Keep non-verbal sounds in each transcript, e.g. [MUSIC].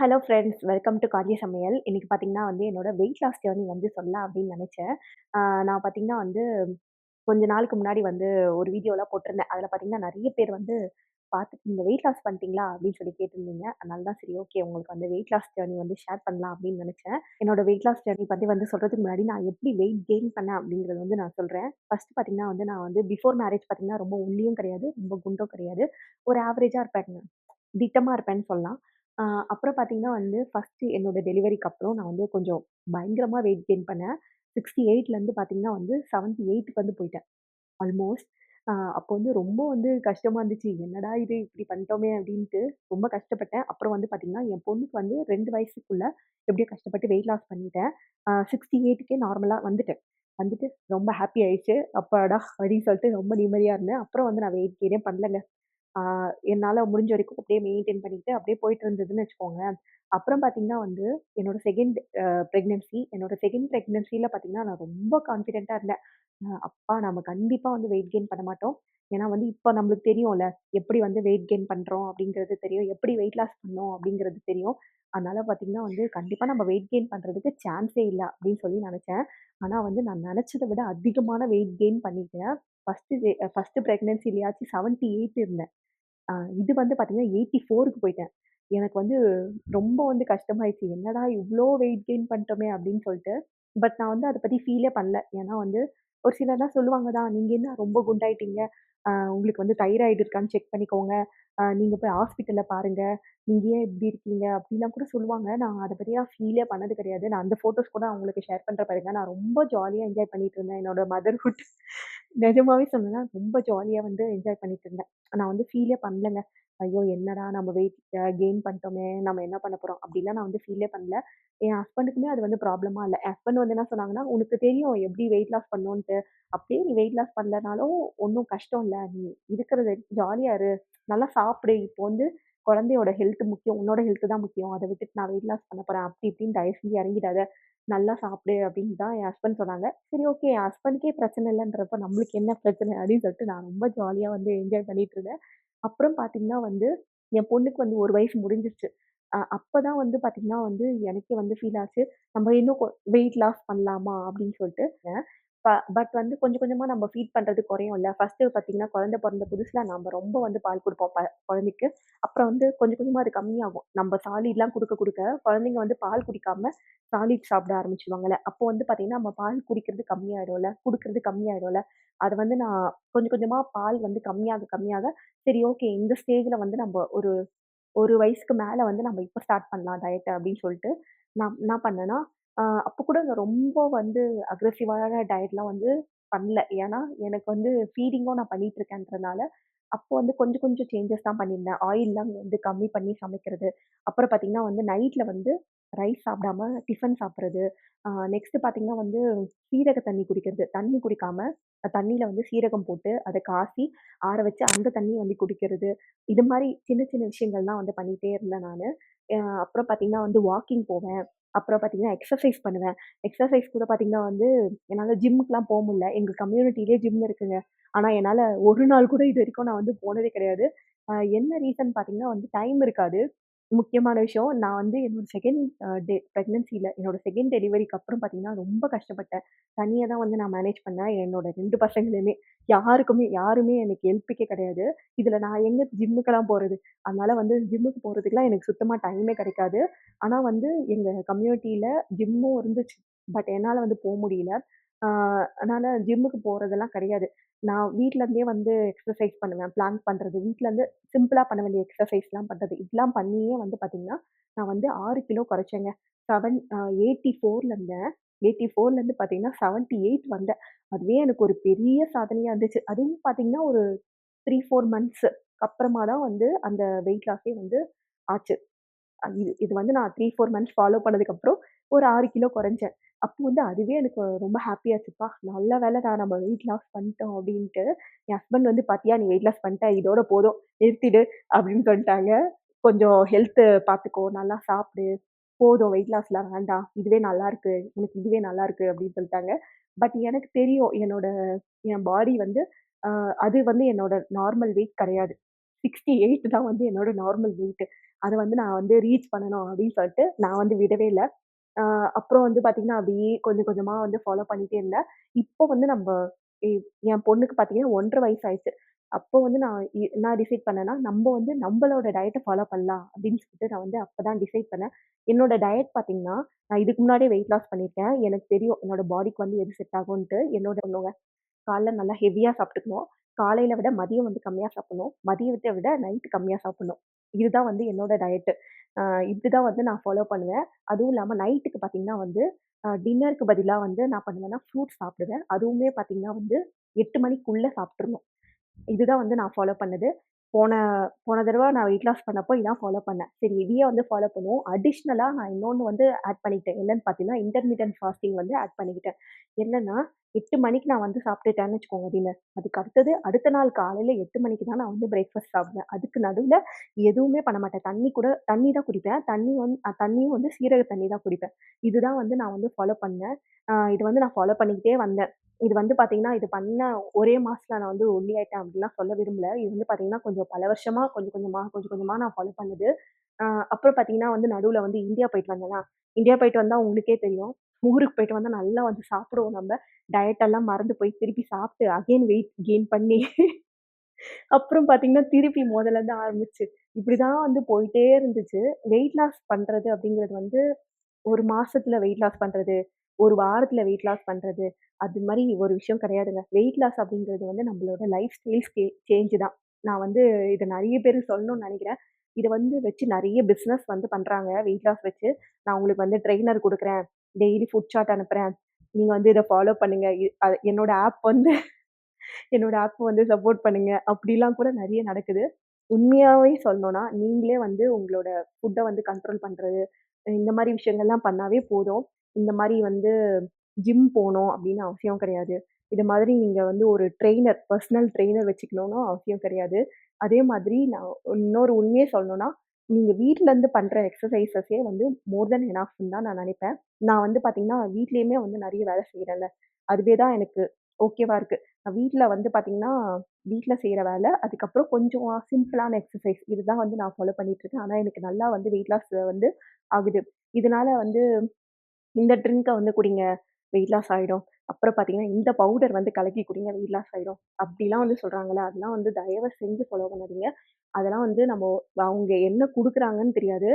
Hello friends welcome to கார்ய சமையல். இன்றைக்கி பார்த்தீங்கன்னா வந்து என்னோட வெயிட் லாஸ் ஜேர்னி வந்து சொல்லலாம் அப்படின்னு நினச்சேன் நான் பார்த்தீங்கன்னா வந்து கொஞ்ச நாளுக்கு முன்னாடி வந்து ஒரு வீடியோலாம் போட்டிருந்தேன். அதில் பார்த்தீங்கன்னா நிறைய பேர் வந்து பார்த்துட்டு "இந்த வெயிட் லாஸ் பண்ணிட்டீங்களா?" அப்படின்னு சொல்லி கேட்டிருந்தீங்க. அதனால தான் சரி ஓகே உங்களுக்கு வந்து வெயிட் லாஸ் ஜேர்னி வந்து ஷேர் பண்ணலாம் அப்படின்னு நினச்சேன் என்னோட வெயிட் லாஸ் ஜேர்னி பற்றி வந்து சொல்கிறதுக்கு முன்னாடி நான் எப்படி வெயிட் கெயின் பண்ணேன் அப்படிங்கிறது வந்து நான் சொல்கிறேன் ஃபர்ஸ்ட் பார்த்தீங்கன்னா வந்து நான் வந்து பிஃபோர் மேரேஜ் பார்த்தீங்கன்னா ரொம்ப உள்ளியும் கிடையாது, ரொம்ப குண்டும் கிடையாது. ஒரு ஆவரேஜாக இருப்பேன் திட்டமாக இருப்பேன்னு சொல்லலாம். அ அப்புறம் பார்த்தீங்கன்னா வந்து ஃபர்ஸ்ட்டு என்னோட டெலிவரிக்கு அப்புறம் நான் வந்து கொஞ்சம் பயங்கரமா வெயிட் கெயின் பண்ணேன். 68லேருந்து பார்த்தீங்கன்னா வந்து 78க்கு வந்து போயிட்டேன். ஆல்மோஸ்ட். அ அப்போ வந்து ரொம்ப வந்து கஷ்டமா இருந்துச்சு. என்னடா இது இப்படி பண்ணிட்டோமே அப்படின்ட்டு ரொம்ப கஷ்டப்பட்டேன். அப்புறம் வந்து பார்த்தீங்கன்னா, என் பொண்ணுக்கு வந்து 2 வயசுக்குள்ள எப்படியோ கஷ்டப்பட்டு வெயிட் லாஸ் பண்ணிட்டேன். அ 68க்கே நார்மலா வந்துட்டேன். வந்துட்டு ரொம்ப ஹாப்பி ஆயிடுச்சு. அப்பாடா! அப்படின்னு சொல்லிட்டு ரொம்ப நிம்மதியா இருந்தேன். அப்புறம் வந்து நான் வெயிட் கெயினே பண்ணலங்க. ஆ என்னால முடிஞ்ச வரைக்கும் அப்படியே மெயின்டெயின் பண்ணிட்டு அப்படியே போயிட்டு இருந்ததுன்னு வச்சுக்கோங்களேன். அப்புறம் பார்த்தீங்கன்னா வந்து என்னோட செகண்ட் அ பிரெக்னன்சி என்னோட செகண்ட் பிரெக்னன்சில பார்த்தீங்கன்னா, நான் ரொம்ப கான்ஃபிடென்ட்டா இருந்தேன். அ அப்பா நம்ம கண்டிப்பா வந்து வெயிட் கெயின் பண்ண மாட்டோம். ஏன்னா வந்து இப்ப நம்மளுக்கு தெரியும்ல. எப்படி வந்து வெயிட் கெயின் பண்றோம் அப்படிங்கிறது தெரியும். எப்படி வெயிட் லாஸ் பண்ணோம் அப்படிங்கிறது தெரியும். அதனால பார்த்தீங்கன்னா வந்து கண்டிப்பாக நம்ம வெயிட் கெயின் பண்ணுறதுக்கு சான்ஸே இல்லை அப்படின்னு சொல்லி நினச்சேன் ஆனால் வந்து நான் நினச்சதை விட அதிகமான வெயிட் கெயின் பண்ணிட்டேன். ஃபர்ஸ்ட்டு ப்ரெக்னென்சி ஃபர்ஸ்ட்டு பிரெக்னன்சிலயாச்சும் 78 இருந்தேன். இது வந்து பார்த்தீங்கன்னா 84க்கு போயிட்டேன். எனக்கு வந்து ரொம்ப வந்து கஷ்டமாயிடுச்சு. என்னடா இவ்வளோ வெயிட் கெயின் பண்ணிட்டோமே அப்படின்னு சொல்லிட்டு. பட் நான் வந்து அதை பற்றி ஃபீலே பண்ணல. ஏன்னா வந்து ஒரு சிலர்லாம் சொல்லுவாங்க தான், நீங்கள் என்ன ரொம்ப குண்டாயிட்டீங்க. உங்களுக்கு வந்து தைராய்டு இருக்கான்னு செக் பண்ணிக்கோங்க. நீங்கள் போய் ஹாஸ்பிட்டலில் பாருங்கள் நீங்கள் ஏன் இப்படி இருக்கீங்க?" அப்படிலாம் கூட சொல்லுவாங்க. நான் அதை பற்றியாக ஃபீலே பண்ணது கிடையாது. நான் அந்த ஃபோட்டோஸ் கூட அவங்களுக்கு ஷேர் பண்ணுற பாருங்க. நான் ரொம்ப ஜாலியாக என்ஜாய் பண்ணிட்டு இருந்தேன். என்னோட மதர்ஹுட் நிஜமாவே சொன்னேன்னா ரொம்ப ஜாலியாக வந்து என்ஜாய் பண்ணிட்டு இருந்தேன். நான் வந்து ஃபீலே பண்ணலங்க. ஐயோ! என்னடா நம்ம வெயிட் அ கெயின் பண்ணிட்டோமே! நம்ம என்ன பண்ண போறோம்? அப்படிலாம் நான் வந்து ஃபீலே பண்ணல. என் ஹஸ்பண்டுக்குமே அது வந்து ப்ராப்ளமா இல்ல. என் ஹஸ்பண்ட் வந்து என்ன சொன்னாங்கன்னா, "உனக்கு தெரியும் எப்படி வெயிட் லாஸ் பண்ணணுன்ட்டு. அப்படியே நீ வெயிட் லாஸ் பண்ணலனாலும் ஒண்ணும் கஷ்டம் இல்ல. நீ இருக்கிறது ஜாலியா இரு. நல்லா சாப்பிடு. இப்போ வந்து குழந்தையோட ஹெல்த் முக்கியம். உன்னோட ஹெல்த் தான் முக்கியம். அத விட்டுட்டு நான் வெயிட் லாஸ் பண்ண போறேன். அப்படி இப்படின்னு தயவு செஞ்சு இறங்கிடாத. நல்லா சாப்பிடு" அப்படின்னு தான் என் ஹஸ்பண்ட் சொன்னாங்க. சரி ஓகே என் ஹஸ்பண்டுக்கே பிரச்சனை இல்லன்றப்ப நம்மளுக்கு என்ன பிரச்சனை? அப்படின்னு சொல்லிட்டு நான் ரொம்ப ஜாலியா வந்து என்ஜாய் பண்ணிட்டு இருந்தேன். அப்புறம் பார்த்தீங்கன்னா வந்து, என் பொண்ணுக்கு வந்து 1 வயசு முடிஞ்சிருச்சு. அ அப்பதான் வந்து பார்த்தீங்கன்னா வந்து, எனக்கே வந்து ஃபீல் ஆச்சு. நம்ம இன்னும் கொ வெயிட் லாஸ் பண்ணலாமா? அப்படின்னு சொல்லிட்டு. ப பட் வந்து கொஞ்சம் கொஞ்சமா நம்ம ஃபீட் பண்றது குறையும்ல. ஃபர்ஸ்ட்டு பார்த்தீங்கன்னா, குழந்தை பொறந்த புதுசுல நம்ம ரொம்ப வந்து பால் குடுப்போம் ப குழந்தைக்கு. அப்புறம் வந்து கொஞ்சம் கொஞ்சமா அது கம்மியாகும். நம்ம சாலிட்லாம் குடுக்க குடுக்க குழந்தைங்க வந்து பால் குடிக்காம சாலிட் சாப்பிட ஆரம்பிச்சுருவாங்கல்ல. அப்போ வந்து பார்த்தீங்கன்னா, நம்ம பால் குடிக்கிறது கம்மியாயிடும்ல. குடுக்குறது கம்மியாயிடும்ல. அது வந்து நான் கொஞ்சம் கொஞ்சமா பால் வந்து கம்மியாக கம்மியாக, சரி ஓகே இந்த ஸ்டேஜ்ல வந்து நம்ம ஒரு 1 வயசுக்கு மேல வந்து நம்ம இப்ப ஸ்டார்ட் பண்ணலாம் டயட்ட அப்படின்னு சொல்லிட்டு, நான் என்ன பண்ணேன்னா, அப்போ கூட நான் ரொம்ப வந்து அக்ரெசிவான டயட்லாம் வந்து பண்ணல. ஏன்னா, எனக்கு வந்து ஃபீடிங்கும் நான் பண்ணிட்டு இருக்கேன்றனால, அப்போ வந்து கொஞ்சம் கொஞ்சம் சேஞ்சஸ் தான் பண்ணியிருந்தேன். ஆயில்லாம் வந்து கம்மி பண்ணி சமைக்கிறது. அப்புறம் பார்த்தீங்கன்னா வந்து நைட்ல வந்து ரைஸ் சாப்பிடாம டிஃபன் சாப்பிட்றது நெக்ஸ்ட்டு நெக்ஸ்ட் பார்த்தீங்கன்னா வந்து சீரக தண்ணி குடிக்கிறது. தண்ணி குடிக்காம தண்ணியில் வந்து சீரகம் போட்டு அதை காசி ஆற வச்சு அந்த தண்ணியை வந்து குடிக்கிறது. இது மாதிரி சின்ன சின்ன விஷயங்கள்லாம் வந்து பண்ணிகிட்டே இருந்தேன் நான் அப்புறம் பார்த்தீங்கன்னா வந்து வாக்கிங் போவேன். அப்புறம் பார்த்தீங்கன்னா எக்ஸசைஸ் பண்ணுவேன். எக்ஸசைஸ் கூட பார்த்தீங்கன்னா வந்து என்னால் ஜிம்முக்குலாம் போக முடியல. எங்கள் கம்யூனிட்டிலே ஜிம் இருக்குங்க. ஆனால் என்னால் ஒரு நாள் கூட இது வரைக்கும் நான் வந்து போனதே கிடையாது. என்ன ரீசன் பார்த்தீங்கன்னா வந்து டைம் இருக்காது. முக்கியமான விஷயம் நான் வந்து என்னோட 2ண்ட் அ டெ என்னோட செகண்ட் டெலிவரிக்கு அப்புறம் பார்த்தீங்கன்னா, ரொம்ப கஷ்டப்பட்டேன். தனியாக தான் வந்து நான் மேனேஜ் பண்ணேன். என்னோட ரெண்டு பசங்களையுமே. யாருக்குமே யாருமே எனக்கு ஹெல்ப்புக்கே கிடையாது. இதில் நான் எங்கே ஜிம்முக்கெல்லாம் போகிறது அதனால் வந்து ஜிம்முக்கு போகிறதுக்குலாம் எனக்கு சுத்தமாக டைமே கிடைக்காது. ஆனால் வந்து எங்கள் கம்யூனிட்டியில் ஜிம்மும் இருந்துச்சு. பட் என்னால் வந்து போக முடியல. ஆ அதனால ஜிம்முக்கு போறதெல்லாம் கிடையாது. நான் வீட்ல இருந்தே வந்து எக்ஸர்சைஸ் பண்ணுவேன். பிளாங்க் பண்றது. வீட்ல இருந்து சிம்பிளா பண்ண வேண்டிய எக்ஸர்சைஸ்லாம் பண்றது. இதெல்லாம் பண்ணியே வந்து பார்த்தீங்கன்னா, நான் வந்து 6 கிலோ குறைச்சேங்க. செவன் அ 84ல இருந்தேன். 84லேருந்து பார்த்தீங்கன்னா 78 வந்தேன். அதுவே எனக்கு ஒரு பெரிய சாதனையா இருந்துச்சு. அதுவும் பார்த்தீங்கன்னா, ஒரு 3, 4 மந்த்ஸ் அப்புறமா தான் வந்து அந்த வெயிட் லாஸே வந்து ஆச்சு. அ இது இது வந்து நான் 3, 4 மந்த்ஸ் ஃபாலோ பண்ணதுக்கப்புறம் ஒரு ஆறு கிலோ குறைஞ்சேன். அப்போ வந்து அதுவே எனக்கு ரொம்ப ஹேப்பியாச்சுப்பா! நல்ல வேலைடா நம்ம வெயிட் லாஸ் பண்ணிட்டோம் அப்டின்ட்டு. என் ஹஸ்பண்ட் வந்து "பாத்தியா நீ வெயிட் லாஸ் பண்ணிட்ட. இதோட போதும். நிறுத்திடு" அப்படின்னு சொல்லிட்டாங்க. "கொஞ்சம் ஹெல்த் பார்த்துக்கோ. நல்லா சாப்பிடு. போதும் வெயிட் லாஸ்லாம் வேண்டாம். இதுவே நல்லாருக்கு. உனக்கு இதுவே நல்லாருக்கு" அப்படின்னு சொல்லிட்டாங்க. பட் எனக்கு தெரியும் என்னோட என் பாடி வந்து அ அது வந்து என்னோட நார்மல் வெயிட் கிடையாது. 68 தான் வந்து என்னோட நார்மல் வெயிட். அத வந்து நான் வந்து ரீச் பண்ணணும் அப்படின்னு சொல்லிட்டு நான் வந்து விடவே இல்ல. அ அப்புறம் வந்து பார்த்தீங்கன்னா, அப்படியே கொஞ்சம் கொஞ்சமா வந்து ஃபாலோ பண்ணிட்டே இருந்தேன். இப்போ வந்து நம்ப எ என் பொண்ணுக்கு பார்த்தீங்கன்னா 1 1/2 வயசு ஆயிடுச்சு. அப்போ வந்து நான் எ டிசைட் பண்ணேன்னா, நம்ப வந்து நம்பளோட டயட்ட ஃபாலோ பண்ணலாம் அப்படின்னு சொல்லிட்டு நான் வந்து அப்பதான் டிசைட் பண்ணேன். என்னோட டயட் பார்த்தீங்கன்னா, நான் இதுக்கு முன்னாடியே வெயிட் லாஸ் பண்ணியிருக்கேன். எனக்கு தெரியும் என்னோட பாடிக்கு வந்து எது செட் ஆகும்ன்ட்டு. என்னோட பொண்ணுங்க காலைல நல்லா ஹெவியா சாப்பிட்டுக்கணும். காலையில விட மதியம் வந்து கம்மியா சாப்பிடணும். மதியத்த விட நைட் கம்மியா சாப்பிடணும். இதுதான் வந்து என்னோட டயட்டு. அ இப்படிதான் வந்து நான் ஃபாலோ பண்ணுவேன். அதுவும் இல்லாம நைட்டுக்கு பார்த்தீங்கன்னா வந்து, அ டின்னருக்கு பதிலா வந்து நான் பண்ணுவேன்னா, ஃப்ரூட்ஸ் சாப்பிடுவேன். அதுவுமே பார்த்தீங்கன்னா வந்து 8 மணிக்குள்ள சாப்பிட்ருணும் இதுதான் வந்து நான் ஃபாலோ பண்ணது. போன போன தடவ நான் வெயிட் லாஸ் பண்ணப்போ இதான் ஃபாலோ பண்ணேன். சரி இதையே வந்து ஃபாலோ பண்ணுவோம். அடிஷ்னலா நான் இன்னொன்னு வந்து ஆட் பண்ணிக்கிட்டேன். என்னன்னு பார்த்தீங்கன்னா, இன்டர்மிட்டன்ட் ஃபாஸ்டிங் வந்து ஆட் பண்ணிக்கிட்டேன். என்னன்னா, எட்டு மணிக்கு நான் வந்து சாப்பிட்டுட்டேன்னு வச்சுக்கோங்க டின்னர். அதுக்கு அடுத்தது அடுத்த நாள் காலையில் எட்டு மணிக்கு தான் நான் வந்து பிரேக்ஃபாஸ்ட் சாப்பிடுவேன். அதுக்கு நடுவில் எதுவுமே பண்ண மாட்டேன். தண்ணி கூட தண்ணி தான் குடிப்பேன். தண்ணி வந்து தண்ணியும் வந்து சீரக தண்ணி தான் குடிப்பேன். இதுதான் வந்து நான் வந்து ஃபாலோ பண்ணேன். இது வந்து நான் ஃபாலோ பண்ணிக்கிட்டே வந்தேன். இது வந்து பார்த்தீங்கன்னா, இது பண்ண ஒரே மாதத்தில் நான் வந்து ஒல்லியாயிட்டேன் அப்படின்லாம் சொல்ல விரும்பல. இது வந்து பார்த்தீங்கன்னா, கொஞ்சம் பல வருஷமாக கொஞ்சம் கொஞ்சமாக கொஞ்சம் கொஞ்சமாக நான் ஃபாலோ பண்ணுது அப்புறம் பார்த்தீங்கன்னா வந்து நடுவில் வந்து இந்தியா போயிட்டு வந்தேனா, இந்தியா போயிட்டு வந்தால் உங்களுக்கே தெரியும். ஊருக்கு போயிட்டு வந்தால் நல்லா வந்து சாப்பிடுவோம் நம்ம டயட் எல்லாம் மறந்து போய் திருப்பி சாப்பிட்டு அகைன் வெயிட் கெயின் பண்ணி [LAUGHS] அப்புறம் பார்த்தீங்கன்னா, திருப்பி முதல்ல தான் ஆரம்பிச்சு, இப்படிதான் வந்து போயிட்டே இருந்துச்சு. வெயிட் லாஸ் பண்ணுறது அப்படிங்கிறது வந்து, ஒரு மாசத்துல வெயிட் லாஸ் பண்ணுறது ஒரு வாரத்தில் வெயிட் லாஸ் பண்ணுறது அது மாதிரி ஒரு விஷயம் கிடையாதுங்க. வெயிட் லாஸ் அப்படிங்கிறது வந்து நம்மளோட லைஃப் ஸ்டைல் சேஞ்சு தான். நான் வந்து இதை நிறைய பேருக்கு சொல்லணும்னு நினைக்கிறேன் இதை வந்து வச்சு நிறைய பிஸ்னஸ் வந்து பண்ணுறாங்க வெயிட் லாஸ் வச்சு. நான் உங்களுக்கு வந்து ட்ரெய்னர் கொடுக்குறேன் டெய்லி ஃபுட் சார்ட் அனுப்புகிறேன் நீங்கள் வந்து இதை ஃபாலோ பண்ணுங்கள் என்னோட ஆப் வந்து என்னோட ஆப் வந்து சப்போர்ட் பண்ணுங்கள் அப்படிலாம் கூட நிறைய நடக்குது. உண்மையாகவே சொல்லணும்னா, நீங்களே வந்து உங்களோட ஃபுட்டை வந்து கண்ட்ரோல் பண்ணுறது இந்த மாதிரி விஷயங்கள்லாம் பண்ணாவே போதும். இந்த மாதிரி வந்து ஜிம் போகணும் அப்படின்னு அவசியம் கிடையாது. இது மாதிரி நீங்கள் வந்து ஒரு ட்ரெயினர் பர்சனல் ட்ரெயினர் வச்சுக்கணும்னு அவசியம் கிடையாது. அதே மாதிரி நான் இன்னொரு உண்மையை சொல்லணும்னா, நீங்கள் வீட்டிலேருந்து பண்ணுற எக்ஸசைசஸே வந்து மோர் தென் எனாஃப்னு தான் நான் நினைப்பேன். நான் வந்து பார்த்தீங்கன்னா, வீட்லேயுமே வந்து நிறைய வேலை செய்கிறேன்ல அதுவே தான் எனக்கு ஓகேவா இருக்குது நான் வீட்டில் வந்து பார்த்தீங்கன்னா, வீட்டில் செய்கிற வேலை, அதுக்கப்புறம் கொஞ்சம் சிம்பிளான எக்ஸசைஸ் இதுதான் வந்து நான் ஃபாலோ பண்ணிகிட்ருக்கேன் ஆனால் எனக்கு நல்லா வந்து வெயிட் லாஸ் வந்து ஆகுது. இதனால் வந்து இந்த ட்ரிங்க்கை வந்து குடிங்க, வெயிட் லாஸ் ஆகிடும் அப்புறம் பார்த்தீங்கன்னா, இந்த பவுடர் வந்து கலக்கி குடிங்க, வெயிட் லாஸ் ஆயிடும். அப்படிலாம் வந்து சொல்கிறாங்களே அதெல்லாம் வந்து தயவு செஞ்சு ஃபாலோ பண்ணாதீங்க. அதெல்லாம் வந்து நம்ம அவங்க என்ன கொடுக்குறாங்கன்னு தெரியாது.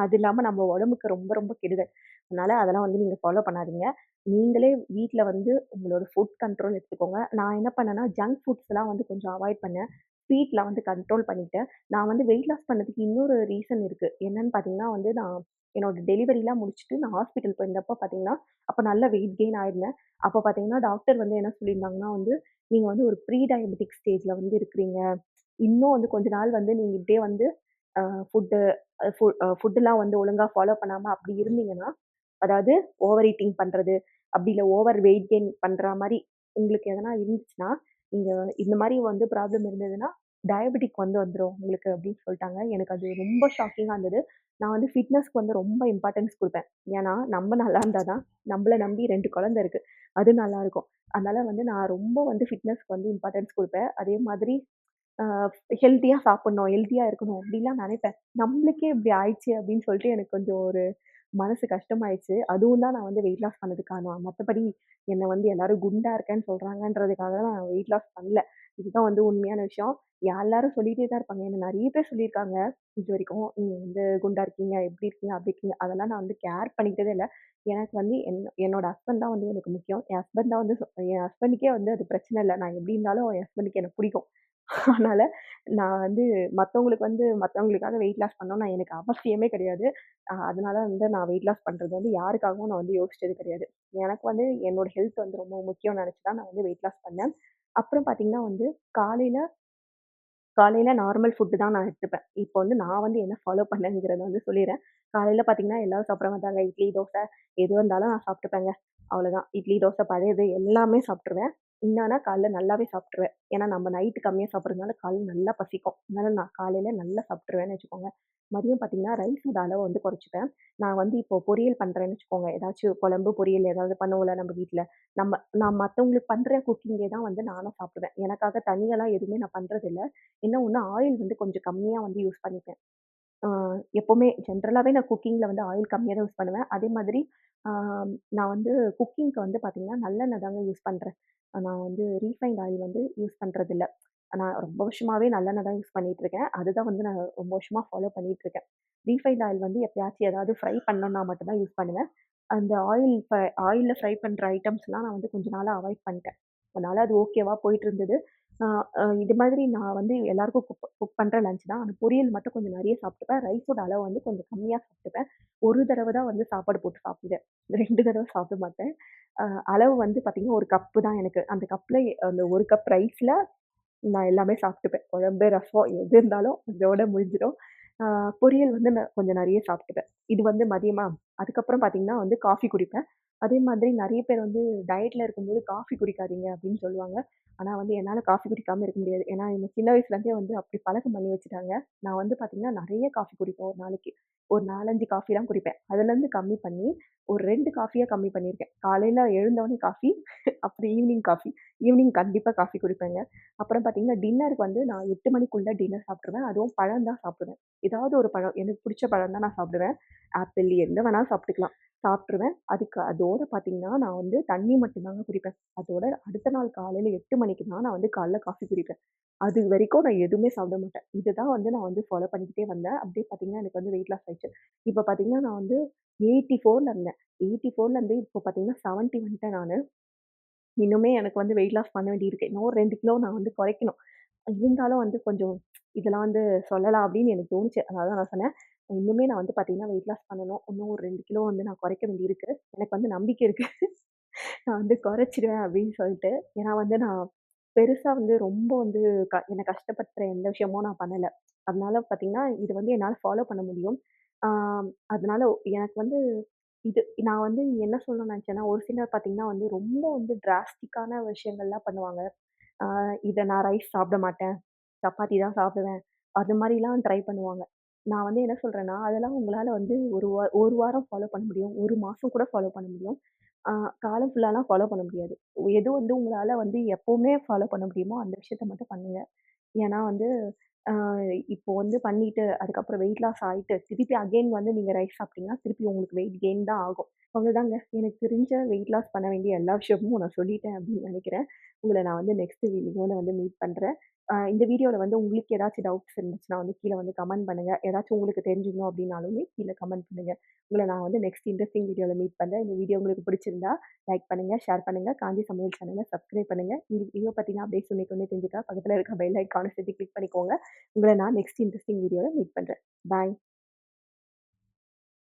அது இல்லாமல் நம்ம உடம்புக்கு ரொம்ப ரொம்ப கெடுதல். அதனால அதெல்லாம் வந்து நீங்கள் ஃபாலோ பண்ணாதீங்க. நீங்களே வீட்டில் வந்து உங்களோட ஃபுட் கண்ட்ரோல் எடுத்துக்கோங்க. நான் என்ன பண்ணேன்னா, ஜங்க் ஃபுட்ஸ்லாம் வந்து கொஞ்சம் அவாய்ட் பண்ணேன். ஸ்வீட்லாம் வந்து கண்ட்ரோல் பண்ணிக்கிட்டேன். நான் வந்து வெயிட் லாஸ் பண்ணதுக்கு இன்னொரு ரீசன் இருக்கு. என்னன்னு பார்த்தீங்கன்னா வந்து, நான் என்னோட டெலிவரிலாம் முடிச்சுட்டு நான் ஹாஸ்பிட்டல் போயிருந்தப்போ பார்த்தீங்கன்னா, அப்ப நல்லா வெயிட் கெயின் ஆயிருந்தேன். அப்போ பார்த்தீங்கன்னா, டாக்டர் வந்து என்ன சொல்லியிருந்தாங்கன்னா வந்து, "நீங்க வந்து ஒரு ப்ரீ டயபெட்டிக் ஸ்டேஜ்ல வந்து இருக்கிறீங்க. இன்னும் வந்து கொஞ்ச நாள் வந்து நீங்க இப்படியே வந்து அ ஃபுட்டு அ ஃபு அ ஃபுட்டுலாம் வந்து ஒழுங்கா ஃபாலோ பண்ணாம அப்படி இருந்தீங்கன்னா, அதாவது ஓவர் ஈட்டிங் பண்றது, அப்படி இல்ல ஓவர் வெயிட் கெயின் பண்ற மாரி உங்களுக்கு எதனா இருந்துச்சுன்னா, இங்கே இந்த மாதிரி வந்து ப்ராப்ளம் இருந்ததுன்னா, டயபெட்டிக் வந்து வந்துடும் உங்களுக்கு அப்படின்னு சொல்லிட்டாங்க. எனக்கு அது ரொம்ப ஷாக்கிங்காக இருந்தது. நான் வந்து ஃபிட்னஸ்க்கு வந்து ரொம்ப இம்பார்ட்டன்ஸ் கொடுப்பேன். ஏன்னா, நம்ம நல்லா இருந்தால் தான் நம்மளை நம்பி ரெண்டு குழந்தை இருக்குது அது நல்லாருக்கும். அதனால் வந்து நான் ரொம்ப வந்து ஃபிட்னஸ்க்கு வந்து இம்பார்ட்டன்ஸ் கொடுப்பேன். அதே மாதிரி ஹெல்த்தியாக சாப்பிட்ணும் ஹெல்த்தியாக இருக்கணும் அப்படிலாம் நினைப்பேன். நம்மளுக்கே இப்படி ஆயிடுச்சு அப்படின்னு சொல்லிட்டு எனக்கு கொஞ்சம் ஒரு மனசு கஷ்டமாயிடுச்சு. அதுவும் தான் நான் வந்து வெயிட் லாஸ் பண்ணதுக்கு காரணம். என்னை வந்து எல்லாரும் குண்டா இருக்கேன்னு சொல்றாங்கன்றதுக்காக நான் வெயிட் லாஸ் பண்ணல. இதுதான் வந்து உண்மையான விஷயம். எல்லாரும் சொல்லிட்டே தான் இருப்பாங்க. என்ன நிறைய பேர் சொல்லியிருக்காங்க இது வரைக்கும் நீங்க வந்து குண்டா இருக்கீங்க, எப்படி இருக்கீங்க, அப்படி இருக்கீங்க. அதெல்லாம் நான் வந்து கேர் பண்ணிக்கிட்டதே இல்லை எனக்கு வந்து என் என்னோட ஹஸ்பண்ட் தான் வந்து எனக்கு முக்கியம். என் ஹஸ்பண்ட் தான் வந்து சொ என் ஹஸ்பண்டுக்கே வந்து அது பிரச்சனை இல்லை நான் எப்படி இருந்தாலும் என் ஹஸ்பண்டுக்கு எனக்கு பிடிக்கும். அதனால் நான் வந்து மற்றவங்களுக்கு வந்து மற்றவங்களுக்காக வெயிட் லாஸ் பண்ணணும்னு எனக்கு அவசியமே கிடையாது. அதனால வந்து நான் வெயிட் லாஸ் பண்ணுறது வந்து யாருக்காகவும் நான் வந்து யோசிச்சது கிடையாது. எனக்கு வந்து என்னோட ஹெல்த் வந்து ரொம்ப முக்கியம்னு நினச்சி தான் நான் வந்து வெயிட் லாஸ் பண்ணேன். அப்புறம் பார்த்தீங்கன்னா வந்து காலையில் காலையில் நார்மல் ஃபுட்டு தான் நான் எடுத்துப்பேன். இப்போ வந்து நான் வந்து என்ன ஃபாலோ பண்ணேங்கிறத வந்து சொல்லிடுறேன் காலையில் பார்த்தீங்கன்னா, எல்லோரும் சாப்பிட மாட்டாங்க தாங்க இட்லி, தோசை எது இருந்தாலும் நான் சாப்பிட்டுப்பேங்க. அவ்வளோதான். இட்லி, தோசை பழையது எல்லாமே சாப்பிட்ருவேன் என்னன்னா காலைல நல்லாவே சாப்பிட்ருவேன் ஏன்னா நம்ம நைட்டு கம்மியா சாப்பிடுறதுனால காலைல நல்லா பசிக்கும். அதனால நான் காலையில நல்லா சாப்பிட்டுருவேன்னு வச்சுக்கோங்க. மதியம் பார்த்தீங்கன்னா, ரைஸோட அளவ வந்து குறைச்சுப்பேன். நான் வந்து இப்போ பொரியல் பண்றேன்னு வச்சுக்கோங்க. ஏதாச்சும் குழம்பு, பொரியல் ஏதாவது பண்ணுவோம்ல நம்ம வீட்ல. நம்ம நான் மத்தவங்களுக்கு பண்ற குக்கிங்கே தான் வந்து நானும் சாப்பிடுவேன். எனக்காக தனியாலாம் எதுவுமே நான் பண்றதில்ல. என்ன ஒண்ணு ஆயில் வந்து கொஞ்சம் கம்மியா வந்து யூஸ் பண்ணிப்பேன். எப்போவுமே எப்பவுமே ஜென்ரலாவே நான் குக்கிங்ல வந்து ஆயில் கம்மியா தான் யூஸ் பண்ணுவேன். அதே மாதிரி நான் வந்து குக்கிங்க்கு வந்து பார்த்தீங்கன்னா, நல்லெண்ணெய் தாங்க யூஸ் பண்றேன். நான் வந்து ரீஃபைண்ட் ஆயில் வந்து யூஸ் பண்றதில்ல. நான் ரொம்ப வருஷமாவே நல்லெண்ணெய் தான் யூஸ் பண்ணிட்டு இருக்கேன். அதுதான் வந்து நான் ரொம்ப வருஷமா ஃபாலோ பண்ணிட்டு இருக்கேன். ரீஃபைண்ட் ஆயில் வந்து எப்பயாச்சும் ஏதாவது ஃப்ரை பண்ணணும்னா மட்டும் தான் யூஸ் பண்ணுவேன். அந்த ஆயில் ஃப ஆயில்ல ஃப்ரை பண்ற ஐட்டம்ஸ்லாம் நான் வந்து கொஞ்ச நாளா அவாய்ட் பண்ணிட்டேன். அதனால அது ஓகேவா போயிட்டு இருந்தது. இது மாதிரி நான் வந்து எல்லாருக்கும் குக் குக் பண்ணுற லஞ்ச் தான். ஆனால் பொரியல் மட்டும் கொஞ்சம் நிறைய சாப்பிட்டுப்பேன். ரைஸோட அளவு வந்து கொஞ்சம் கம்மியாக சாப்பிட்டுப்பேன். ஒரு தடவை தான் வந்து சாப்பாடு போட்டு சாப்பிடுவேன். ரெண்டு தடவை சாப்பிட மாட்டேன். அளவு வந்து பார்த்தீங்கன்னா, ஒரு கப்பு தான் எனக்கு. அந்த கப்பில் அந்த ஒரு கப் ரைஸில் நான் எல்லாமே சாப்பிட்டுப்பேன். குழம்பு, ரசம் எது இருந்தாலும் இதோட முடிஞ்சிடும். பொரியல் வந்து நான் கொஞ்சம் நிறைய சாப்பிட்டுப்பேன். இது வந்து மதியமா? அதுக்கப்புறம் பார்த்தீங்கன்னா வந்து காஃபி குடிப்பேன். அதே மாதிரி நிறைய பேர் வந்து டயட்ல இருக்கும்போது காஃபி குடிக்காதீங்க அப்படின்னு சொல்லுவாங்க. ஆனா வந்து என்னால காஃபி குடிக்காம இருக்க முடியாது. ஏன்னா, என்ன சின்ன வயசுலேருந்தே வந்து அப்படி பழக்கம் பண்ணி வச்சுட்டாங்க. நான் வந்து பார்த்தீங்கன்னா, நிறைய காஃபி குடிப்பேன் ஒரு நாளைக்கு. ஒரு 4, 5 காஃபிலாம் குடிப்பேன். அதுலேருந்து கம்மி பண்ணி ஒரு 2 காஃபியா கம்மி பண்ணியிருக்கேன். காலையில எழுந்தவுனே காஃபி, அப்புறம் ஈவினிங் காஃபி. ஈவினிங் கண்டிப்பா காஃபி குடிப்பேங்க. அப்புறம் பார்த்தீங்கன்னா, டின்னருக்கு வந்து நான் 8 மணிக்குள்ள டின்னர் சாப்பிட்டுருவேன். அதுவும் பழம் தான் சாப்பிடுவேன். ஏதாவது ஒரு பழம் எனக்கு பிடிச்ச பழம் தான் நான் சாப்பிடுவேன். ஆப்பிள் எந்த வேணாலும் சாப்பிட்டுக்கலாம். சாப்பிட்ருவேன் அதுக்கு அதோட பார்த்தீங்கன்னா, நான் வந்து தண்ணி மட்டும் தாங்க குடிப்பேன். அதோட அடுத்த நாள் காலையில 8 மணிக்கு தான் நான் வந்து காலைல காஃபி குடிப்பேன். அது வரைக்கும் நான் எதுவுமே சாப்பிட மாட்டேன். இதுதான் வந்து நான் வந்து ஃபாலோ பண்ணிக்கிட்டே வந்தேன். அப்படியே பார்த்தீங்கன்னா, எனக்கு வந்து வெயிட் லாஸ் ஆயிடுச்சு. இப்ப பார்த்தீங்கன்னா, நான் வந்து 84ல இருந்தேன். 84லேருந்து இப்போ பார்த்தீங்கன்னா 70 வந்துட்டேன் நானு. இன்னுமே எனக்கு வந்து வெயிட் லாஸ் பண்ண வேண்டியிருக்கு. இன்னும் ஒரு 2 கிலோ நான் வந்து குறைக்கணும். இருந்தாலும் வந்து கொஞ்சம் இதெல்லாம் வந்து சொல்லலாம் அப்படின்னு எனக்கு தோணுச்சு. அதனால தான் நான் சொன்னேன். இன்னுமே நான் வந்து பார்த்தீங்கன்னா, வெயிட் லாஸ் பண்ணணும். இன்னும் ஒரு ரெண்டு கிலோ வந்து நான் குறைக்க வேண்டியிருக்கு. எனக்கு வந்து நம்பிக்கை இருக்குது [LAUGHS] நான் வந்து குறைச்சிடுவேன் அப்படின்னு சொல்லிட்டு. ஏன்னா வந்து நான் பெருசாக வந்து ரொம்ப வந்து க என்னை கஷ்டப்படுத்துகிற எந்த விஷயமும் நான் பண்ணலை அதனால பார்த்தீங்கன்னா, இது வந்து என்னால் ஃபாலோ பண்ண முடியும். அதனால எனக்கு வந்து இது நான் வந்து என்ன சொல்லணும்னு நினச்சேன்னா ஒரு சிலர் பார்த்தீங்கன்னா வந்து ரொம்ப வந்து டிராஸ்டிக்கான விஷயங்கள்லாம் பண்ணுவாங்க. இதை நான் ரைஸ் சாப்பிட மாட்டேன். சப்பாத்தி தான் சாப்பிடுவேன். அது மாதிரிலாம் ட்ரை பண்ணுவாங்க. நான் வந்து என்ன சொல்றேன்னா, அதெல்லாம் உங்களால வந்து ஒரு வா ஒரு வாரம் ஃபாலோ பண்ண முடியும். 1 மாசம் கூட ஃபாலோ பண்ண முடியும். காலம் ஃபுல்லாலாம் ஃபாலோ பண்ண முடியாது. எது வந்து உங்களால வந்து எப்பவுமே ஃபாலோ பண்ண முடியுமோ, அந்த விஷயத்த மட்டும் பண்ணுங்க. ஏன்னா வந்து இப்போ வந்து பண்ணிட்டு, அதுக்கப்புறம் வெயிட் லாஸ் ஆயிட்டு, திருப்பி அகைன் வந்து நீங்க ரைஸ் சாப்பிட்டீங்கன்னா, திருப்பி உங்களுக்கு வெயிட் கெயின் தான் ஆகும். அவ்வளோதாங்க. எனக்கு தெரிஞ்ச வெயிட் லாஸ் பண்ண வேண்டிய எல்லா விஷயமும் நான் சொல்லிட்டேன் அப்படின்னு நினைக்கிறேன் உங்கள நான் வந்து நெக்ஸ்ட் வீடியோல வந்து மீட் பண்றேன். இந்த வீடியோவில் வந்து உங்களுக்கு ஏதாச்சும் டவுட்ஸ் இருந்துச்சுன்னா வந்து கீழே வந்து கமெண்ட் பண்ணுங்கள் ஏதாச்சும் உங்களுக்கு தெரிஞ்சுக்கணும் அப்படின்னாலுமே கீழே கமெண்ட் பண்ணுங்கள் உங்களை நான் வந்து நெக்ஸ்ட் இன்ட்ரெஸ்டிங் வீடியோவில் மீட் பண்ணுறேன் இந்த வீடியோ உங்களுக்கு பிடிச்சிருந்தா லைக் பண்ணுங்கள் ஷேர் பண்ணுங்க. காந்தி சமையல் சேனலை சப்ஸ்கிரைப் பண்ணுங்கள் இந்த வீடியோ பார்த்தீங்கன்னா அப்டேட்ஸ் உடனுக்குடனே தெரிஞ்சுக்கா பக்கத்தில் இருக்க பெல் ஐகான சேர்த்து கிளிக் பண்ணிக்கோங்க. உங்களை நான் நெக்ஸ்ட் இன்ட்ரஸ்டிங் வீடியோவில் மீட் பண்ணுறேன் பாய்.